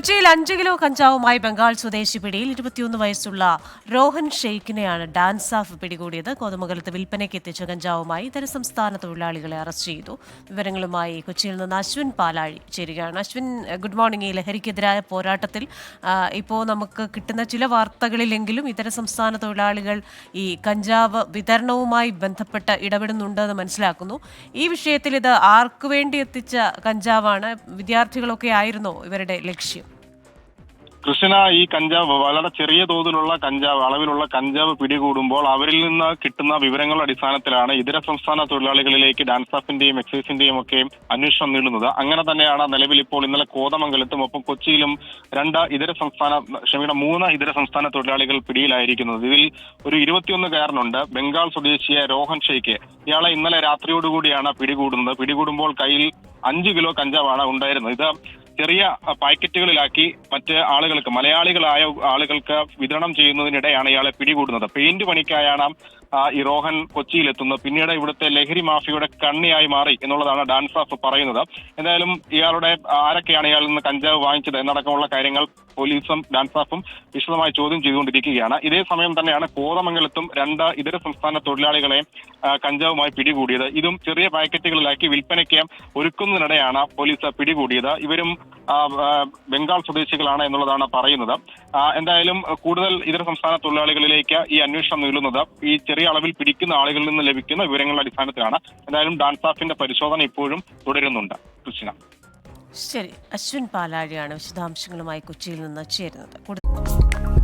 കൊച്ചിയിൽ അഞ്ച് കിലോ കഞ്ചാവുമായി ബംഗാൾ സ്വദേശി പിടിയിൽ ഇരുപത്തിയൊന്ന് വയസ്സുള്ള രോഹൻ ഷെയ്ഖിനെയാണ് ഡാൻസ് ഓഫ് പിടികൂടിയത്. കോതമംഗലത്ത് വിൽപ്പനയ്ക്ക് എത്തിച്ച കഞ്ചാവുമായി ഇതര സംസ്ഥാന തൊഴിലാളികളെ അറസ്റ്റ് ചെയ്തു. വിവരങ്ങളുമായി കൊച്ചിയിൽ നിന്ന് അശ്വിൻ പാലാഴി ചേരുകയാണ്. Ashwin good morning. ഈ ലഹരിക്കെതിരായ പോരാട്ടത്തിൽ ഇപ്പോൾ നമുക്ക് കിട്ടുന്ന ചില വാർത്തകളിലെങ്കിലും ഇതര സംസ്ഥാന തൊഴിലാളികൾ ഈ കഞ്ചാവ് വിതരണവുമായി ബന്ധപ്പെട്ട് ഇടപെടുന്നുണ്ടെന്ന് മനസ്സിലാക്കുന്നു. ഈ വിഷയത്തിൽ ഇത് ആർക്കു വേണ്ടി എത്തിച്ച കഞ്ചാവാണ്? വിദ്യാർത്ഥികളൊക്കെ ആയിരുന്നോ ഇവരുടെ ലക്ഷ്യം? കൃഷ്ണ ഈ കഞ്ചാവ് വളരെ ചെറിയ തോതിലുള്ള കഞ്ചാവ് അളവിലുള്ള കഞ്ചാവ് പിടികൂടുമ്പോൾ അവരിൽ നിന്ന് കിട്ടുന്ന വിവരങ്ങളുടെ അടിസ്ഥാനത്തിലാണ് ഇതര സംസ്ഥാന തൊഴിലാളികളിലേക്ക് ഡാൻസാഫിന്റെയും എക്സൈസിന്റെയും ഒക്കെ അന്വേഷണം നീളുന്നത്. അങ്ങനെ തന്നെയാണ് നിലവിൽ ഇപ്പോൾ ഇന്നലെ കോതമംഗലത്തും ഒപ്പം കൊച്ചിയിലും രണ്ട് ഇതര സംസ്ഥാന ക്ഷമിക്കണം മൂന്ന് ഇതര സംസ്ഥാന തൊഴിലാളികൾ പിടിയിലായിരിക്കുന്നത്. ഇതിൽ ഒരു ഇരുപത്തിയൊന്നുകാരനുണ്ട് ബംഗാൾ സ്വദേശിയായ രോഹൻ ഷെയ്ക്ക്. ഇയാളെ ഇന്നലെ രാത്രിയോടുകൂടിയാണ് പിടികൂടുന്നത്. പിടികൂടുമ്പോൾ കയ്യിൽ അഞ്ച് കിലോ കഞ്ചാവാണ് ഉണ്ടായിരുന്നത്. ഇത് ചെറിയ പാക്കറ്റുകളിലാക്കി മറ്റ് ആളുകൾക്ക് മലയാളികളായ ആളുകൾക്ക് വിതരണം ചെയ്യുന്നതിനിടെയാണ് ഇയാളെ പിടികൂടുന്നത്. പെയിന്റ് പണിക്കായാണ് ഈ റോഹൻ കൊച്ചിയിലെത്തുന്നത്. പിന്നീട് ഇവിടുത്തെ ലഹരി മാഫിയയുടെ കണ്ണിയായി മാറി എന്നുള്ളതാണ് ഡാൻസ് ഓഫ് പറയുന്നത്. എന്തായാലും ഇയാളുടെ ആരൊക്കെയാണ് ഇയാളിൽ നിന്ന് കഞ്ചാവ് വാങ്ങിച്ചത് എന്നടക്കമുള്ള കാര്യങ്ങൾ പോലീസും ഡാൻസ് ഓഫും വിശദമായി ചോദ്യം ചെയ്തുകൊണ്ടിരിക്കുകയാണ്. ഇതേ സമയം തന്നെയാണ് കോതമംഗലത്തും രണ്ട് ഇതര സംസ്ഥാന തൊഴിലാളികളെ കഞ്ചാവുമായി പിടികൂടിയത്. ഇതും ചെറിയ പാക്കറ്റുകളിലാക്കി വിൽപ്പനയ്ക്ക് ഒരുക്കുന്നതിനിടെയാണ് പോലീസ് പിടികൂടിയത്. ഇവരും ബംഗാൾ സ്വദേശികളാണ് എന്നുള്ളതാണ് പറയുന്നത്. എന്തായാലും കൂടുതൽ ഇതര സംസ്ഥാന തൊഴിലാളികളിലേക്ക് ഈ അന്വേഷണം നീളുന്നത് ഈ ചെറിയ അളവിൽ പിടിക്കുന്ന ആളുകളിൽ നിന്ന് ലഭിക്കുന്ന വിവരങ്ങളുടെ അടിസ്ഥാനത്തിലാണ്. എന്തായാലും ഡാൻസാഫിന്റെ പരിശോധന ഇപ്പോഴും തുടരുന്നുണ്ട്. കൃഷ്ണ. ശരി. അശ്വിൻ പാലാഴിയാണ് വിശദാംശങ്ങളുമായി കൊച്ചിയിൽ നിന്ന് ചേരുന്നത്.